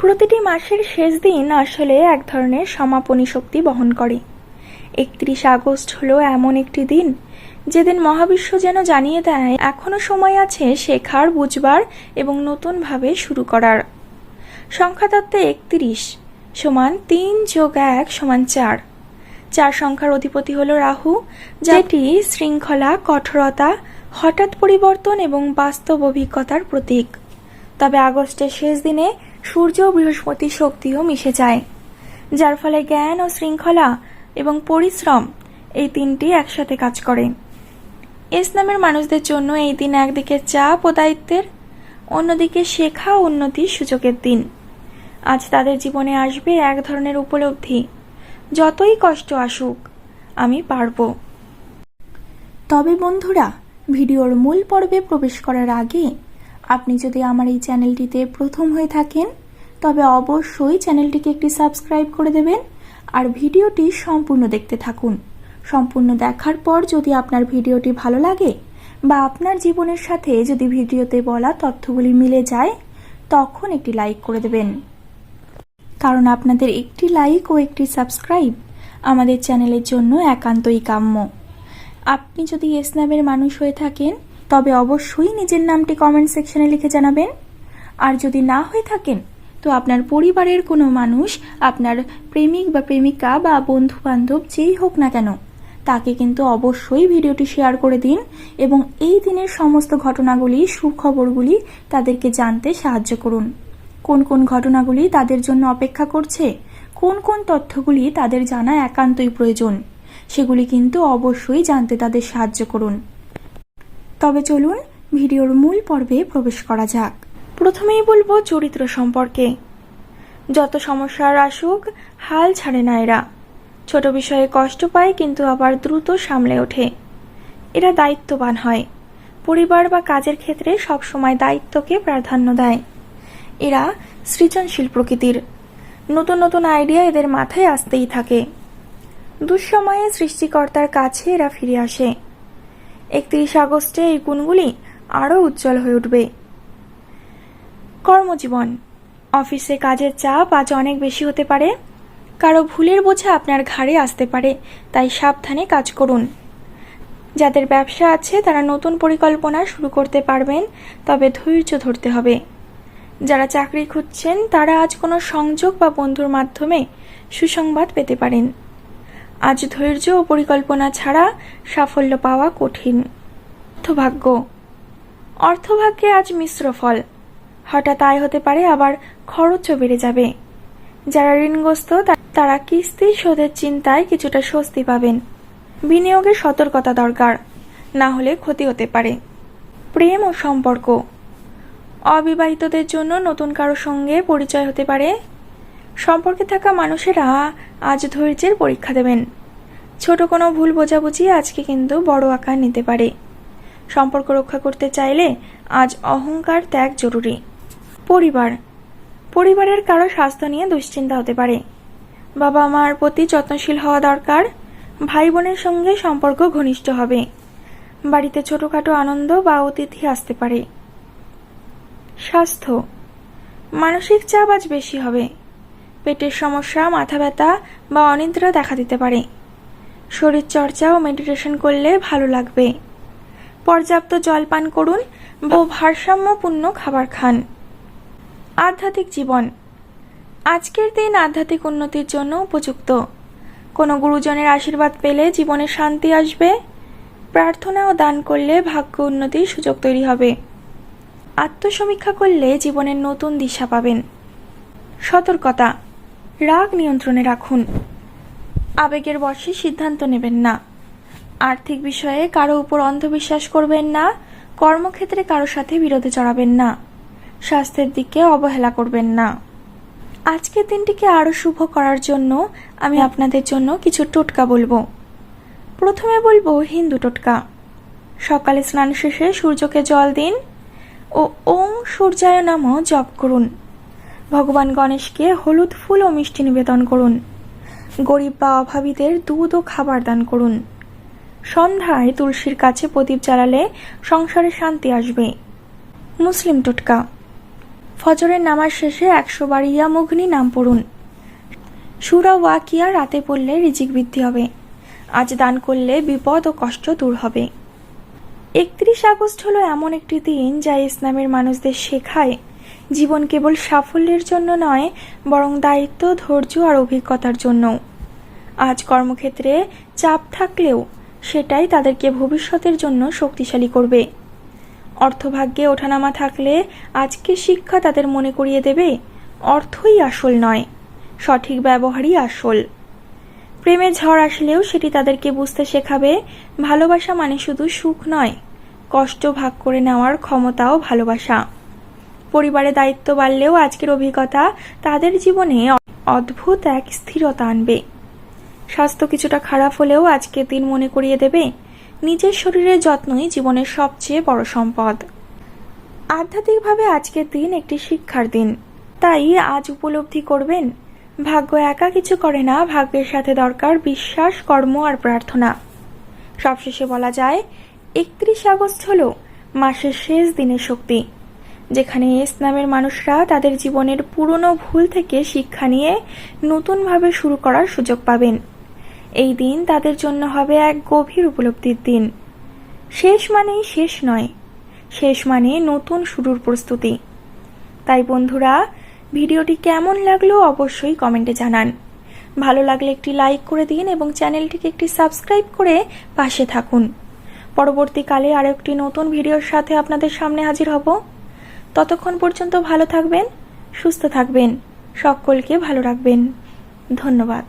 প্রতিটি মাসের শেষ দিন আসলে এক ধরনের সমাপনী শক্তি বহন করে। একত্রিশ আগস্ট হলো এমন একটি দিন, যেদিন মহাবিশ্ব যেন জানিয়ে দেয় এখনও সময় আছে শেখার, বুঝবার এবং নতুনভাবে শুরু করার। সংখ্যাতত্ত্বে একত্রিশ সমান তিন যোগ এক সমান চার। চার সংখ্যার অধিপতি হল রাহু, যেটি শৃঙ্খলা, কঠোরতা, হঠাৎ পরিবর্তন এবং বাস্তব অভিজ্ঞতার প্রতীক। তবে আগস্টের শেষ দিনে সূর্য ও বৃহস্পতি শক্তিও মিশে যায়। যার ফলে জ্ঞান ও শৃঙ্খলা এবং পরিশ্রম এই তিনটি একসাথে কাজ করে। ইসলামের মানুষদের জন্য এই দিন একদিকে চাপ ও দায়িত্বের, অন্যদিকে শেখা ও উন্নতির সুযোগের দিন। আজ তাদের জীবনে আসবে এক ধরনের উপলব্ধি। যতই কষ্ট আসুক, আমি পারব। তবে বন্ধুরা, ভিডিওর মূল পর্বে প্রবেশ করার আগে আপনি যদি আমার এই চ্যানেলটিতে প্রথম হয়ে থাকেন, তবে অবশ্যই চ্যানেলটিকে একটি সাবস্ক্রাইব করে দেবেন আর ভিডিওটি সম্পূর্ণ দেখতে থাকুন। সম্পূর্ণ দেখার পর যদি আপনার ভিডিওটি ভালো লাগে বা আপনার জীবনের সাথে যদি ভিডিওতে বলা তথ্যগুলি মিলে যায়, তখন একটি লাইক করে দেবেন। কারণ আপনাদের একটি লাইক ও একটি সাবস্ক্রাইব আমাদের চ্যানেলের জন্য একান্তই কাম্য। আপনি যদি ইসলামের মানুষ হয়ে থাকেন তবে অবশ্যই নিজের নামটি কমেন্ট সেকশনে লিখে জানাবেন। আর যদি না হয়ে থাকেন, তো আপনার পরিবারের কোনো মানুষ, আপনার প্রেমিক বা প্রেমিকা বা বন্ধু বান্ধব যেই হোক না কেন, তাকে কিন্তু অবশ্যই ভিডিওটি শেয়ার করে দিন এবং এই দিনের সমস্ত ঘটনাগুলি, সুখবরগুলি তাদেরকে জানতে সাহায্য করুন। কোন কোন ঘটনাগুলি তাদের জন্য অপেক্ষা করছে? কোন কোন তথ্যগুলি তাদের জানা একান্তই প্রয়োজন? সেগুলি কিন্তু অবশ্যই জানতে তাদের সাহায্য করুন। তবে চলুন ভিডিওর মূল পর্বে প্রবেশ করা যাক। প্রথমেই বলব চরিত্র সম্পর্কে। যত সমস্যার আসুক, হাল ছাড়ে না এরা। ছোট বিষয়ে কষ্ট পায় কিন্তু আবার দ্রুত সামলে ওঠে। এরা দায়িত্ববান হয়। পরিবার বা কাজের ক্ষেত্রে সবসময় দায়িত্বকে প্রাধান্য দেয়। এরা সৃজনশীল প্রকৃতির। নতুন নতুন আইডিয়া এদের মাথায় আসতেই থাকে। দুঃসময়ে সৃষ্টিকর্তার কাছে এরা ফিরে আসে। একত্রিশ আগস্টে এই গুণগুলি আরও উজ্জ্বল হয়ে উঠবে। কর্মজীবন। অফিসে কাজের চাপ আজ অনেক বেশি হতে পারে। কারও ভুলের বোঝা আপনার ঘাড়ে আসতে পারে, তাই সাবধানে কাজ করুন। যাদের ব্যবসা আছে, তারা নতুন পরিকল্পনা শুরু করতে পারবেন, তবে ধৈর্য ধরতে হবে। যারা চাকরি খুঁজছেন, তারা আজ কোনো সংযোগ বা বন্ধুর মাধ্যমে সুসংবাদ পেতে পারেন। আজ ধৈর্য ও পরিকল্পনা ছাড়া সাফল্য পাওয়া কঠিন। অর্থভাগ্য। অর্থভাগ্যে আজ মিশ্র ফল। হঠাৎ আয় হতে পারে, আবার খরচও বেড়ে যাবে। যারা ঋণগ্রস্ত তারা কিস্তি শোধের চিন্তায় কিছুটা স্বস্তি পাবেন। বিনিয়োগে সতর্কতা দরকার, না হলে ক্ষতি হতে পারে। প্রেম ও সম্পর্ক। অবিবাহিতদের জন্য নতুন কারও সঙ্গে পরিচয় হতে পারে সম্পর্কে থাকা মানুষেরা আজ ধৈর্যের পরীক্ষা দেবেন। ছোট কোনো ভুল বোঝাবুঝি আজকে কিন্তু বড় আকার নিতে পারে। সম্পর্ক রক্ষা করতে চাইলে আজ অহংকার ত্যাগ জরুরি। পরিবার। পরিবারের কারও স্বাস্থ্য নিয়ে দুশ্চিন্তা হতে পারে। বাবা মার প্রতি যত্নশীল হওয়া দরকার। ভাই বোনের সঙ্গে সম্পর্ক ঘনিষ্ঠ হবে। বাড়িতে ছোটখাটো আনন্দ বা অতিথি আসতে পারে। স্বাস্থ্য। মানসিক চাপ আজ বেশি হবে। পেটের সমস্যা, মাথা ব্যথা বা অনিদ্রা দেখা দিতে পারে। শরীর চর্চা ও মেডিটেশন করলে ভালো লাগবে। পর্যাপ্ত জল পান করুন ও ভারসাম্যপূর্ণ খাবার খান। আধ্যাত্মিক জীবন। আজকের দিন আধ্যাত্মিক উন্নতির জন্য উপযুক্ত। কোনো গুরুজনের আশীর্বাদ পেলে জীবনে শান্তি আসবে। প্রার্থনা ও দান করলে ভাগ্য উন্নতির সুযোগ তৈরি হবে। আত্মসমীক্ষা করলে জীবনের নতুন দিশা পাবেন। সতর্কতা। রাগ নিয়ন্ত্রণে রাখুন। আবেগের বশে সিদ্ধান্ত নেবেন না। আর্থিক বিষয়ে কারও উপর অন্ধবিশ্বাস করবেন না, কর্মক্ষেত্রে কারও সাথে বিরোধে চড়াবেন না, স্বাস্থ্যের দিকে অবহেলা করবেন না। আজকের দিনটিকে আরও শুভ করার জন্য আমি আপনাদের জন্য কিছু টোটকা বলব। প্রথমে বলব হিন্দু টোটকা। সকালে স্নান শেষে সূর্যকে জল দিন ও ওং সূর্যায় নাম জপ করুন। ভগবান গণেশকে হলুদ ফুল ও মিষ্টি নিবেদন করুন। গরিব বা অভাবীদের দুধ ও খাবার দান করুন। সন্ধ্যায় তুলসীর কাছে প্রদীপ জ্বালালে সংসারে শান্তি আসবে। মুসলিম টোটকা। ফজরের নামাজ শেষে একশো বার ইয়া মুঘনি নাম পড়ুন। সুরা ওয়াকিয়া রাতে পড়লে রিজিক বৃদ্ধি হবে। আজ দান করলে বিপদ ও কষ্ট দূর হবে। একত্রিশ আগস্ট হলো এমন একটি দিন যা ইসলামের মানুষদের শেখায়। জীবন কেবল সাফল্যের জন্য নয়, বরং দায়িত্ব, ধৈর্য আর অভিজ্ঞতার জন্য। আজ কর্মক্ষেত্রে চাপ থাকলেও সেটাই তাদেরকে ভবিষ্যতের জন্য শক্তিশালী করবে। অর্থভাগ্যে ওঠানামা থাকলে আজকে শিক্ষা তাদের মনে করিয়ে দেবে, অর্থই আসল নয়, সঠিক ব্যবহারই আসল। প্রেমে ঝড় আসলেও সেটি তাদেরকে বুঝতে শেখাবে, ভালোবাসা মানে শুধু সুখ নয়, কষ্ট ভাগ করে নেওয়ার ক্ষমতাও ভালোবাসা। পরিবারে দায়িত্ব বাড়লেও আজকের অভিজ্ঞতা তাদের জীবনে অদ্ভুত এক স্থিরতা আনবে। স্বাস্থ্য কিছুটা খারাপ হলেও আজকের দিন মনে করিয়ে দেবে, নিজের শরীরের যত্নই জীবনের সবচেয়ে বড় সম্পদ। আধ্যাত্মিকভাবে আজকের দিন একটি শিক্ষার দিন। তাই আজ উপলব্ধি করবেন, ভাগ্য একা কিছু করে না, ভাগ্যের সাথে দরকার বিশ্বাস, কর্ম আর প্রার্থনা। সবশেষে বলা যায়, একত্রিশ আগস্ট হল মাসের শেষ দিনের শক্তি। যেখানে ইসলামের মানুষরা তাদের জীবনের পুরনো ভুল থেকে শিক্ষা নিয়ে নতুনভাবে শুরু করার সুযোগ পাবেন। এই দিন তাদের জন্য হবে এক গভীর উপলব্ধির দিন। শেষ মানেই শেষ নয়। শেষ মানে নতুন শুরুর প্রস্তুতি। তাই বন্ধুরা, ভিডিওটি কেমন লাগল অবশ্যই কমেন্টে জানান। ভালো লাগলে একটি লাইক করে দিন এবং চ্যানেলটিকে একটি সাবস্ক্রাইব করে পাশে থাকুন। পরবর্তীকালে আরও একটি নতুন ভিডিওর সাথে আপনাদের সামনে হাজির হব। ততক্ষণ পর্যন্ত ভালো থাকবেন সুস্থ থাকবেন সকলকে ভালো রাখবেন। ধন্যবাদ।